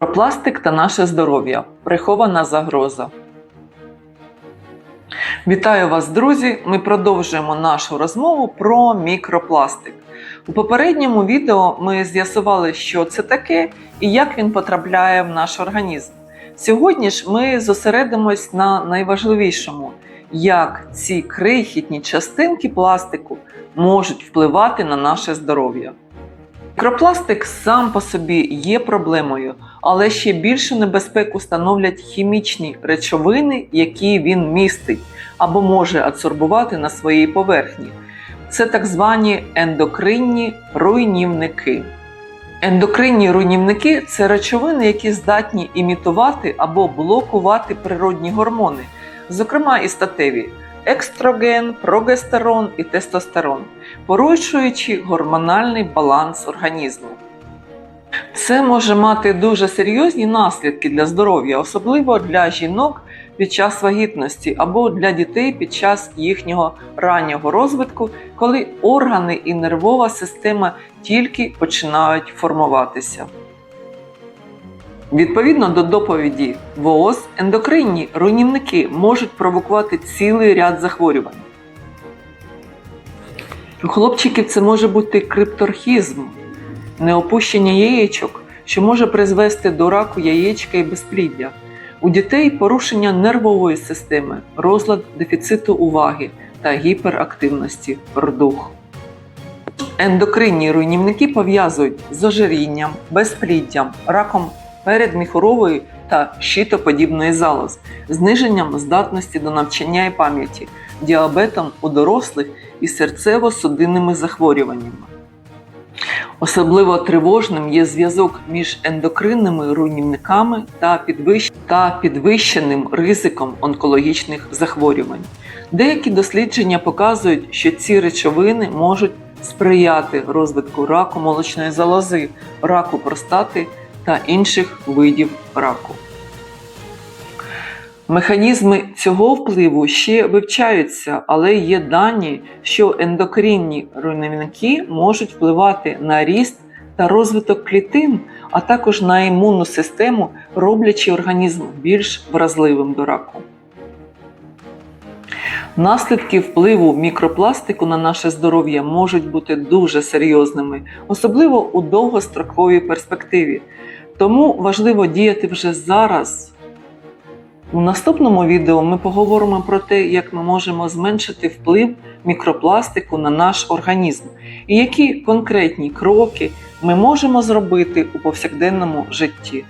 Про пластик та наше здоров'я. Прихована загроза. Вітаю вас, друзі! Ми продовжуємо нашу розмову про мікропластик. У попередньому відео ми з'ясували, що це таке і як він потрапляє в наш організм. Сьогодні ж ми зосередимось на найважливішому, як ці крихітні частинки пластику можуть впливати на наше здоров'я. Мікропластик сам по собі є проблемою, але ще більшу небезпеку становлять хімічні речовини, які він містить або може адсорбувати на своїй поверхні. Це так звані ендокринні руйнівники. Ендокринні руйнівники це речовини, які здатні імітувати або блокувати природні гормони, зокрема і статеві екстроген, прогестерон і тестостерон, порушуючи гормональний баланс організму. Це може мати дуже серйозні наслідки для здоров'я, особливо для жінок під час вагітності або для дітей під час їхнього раннього розвитку, коли органи і нервова система тільки починають формуватися. Відповідно до доповіді ВООЗ, ендокринні руйнівники можуть провокувати цілий ряд захворювань. У хлопчиків це може бути крипторхізм, неопущення яєчок, що може призвести до раку яєчка і безпліддя. У дітей порушення нервової системи, розлад дефіциту уваги та гіперактивності рдух. Ендокринні руйнівники пов'язують з ожирінням, безпліддям, раком передміхурової та щитоподібної залоз, зниженням здатності до навчання і пам'яті, діабетом у дорослих і серцево-судинними захворюваннями. Особливо тривожним є зв'язок між ендокринними руйнівниками та підвищеним ризиком онкологічних захворювань. Деякі дослідження показують, що ці речовини можуть сприяти розвитку раку молочної залози, раку простати та інших видів раку. Механізми цього впливу ще вивчаються, але є дані, що ендокринні руйнівники можуть впливати на ріст та розвиток клітин, а також на імунну систему, роблячи організм більш вразливим до раку. Наслідки впливу мікропластику на наше здоров'я можуть бути дуже серйозними, особливо у довгостроковій перспективі. Тому важливо діяти вже зараз. У наступному відео ми поговоримо про те, як ми можемо зменшити вплив мікропластику на наш організм і які конкретні кроки ми можемо зробити у повсякденному житті.